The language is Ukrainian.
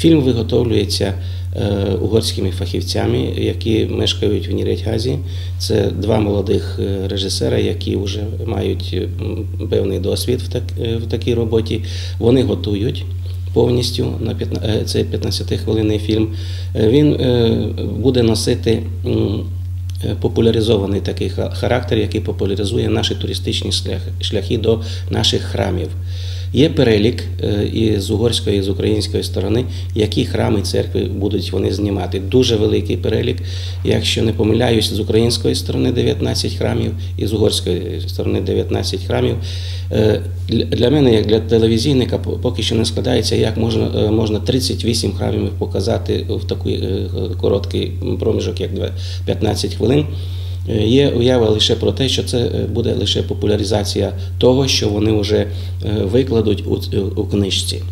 Фільм виготовлюється е, угорськими фахівцями, які мешкають в Нірятьгазі. Це два молодих е, режисера, які вже мають певний досвід е, в такій роботі. Вони готують. Повністю на 15, е, 15-хвилинний фільм. Він буде носити популяризований такий характер, який популяризує наші туристичні шляхи до наших храмів. Є перелік е, і з угорської, і з української сторони, які храми церкви будуть вони знімати. Дуже великий перелік. Якщо не помиляюсь, з української сторони 19 храмів і з угорської сторони 19 храмів. Е, Для мене, як для телевізійника, поки що не складається, як можна, е, можна 38 храмів показати в такий короткий проміжок, як 15 хвилин. Е, Є уява лише про те, що це е, буде лише популяризація того, що вони вже е, викладуть у, у книжці.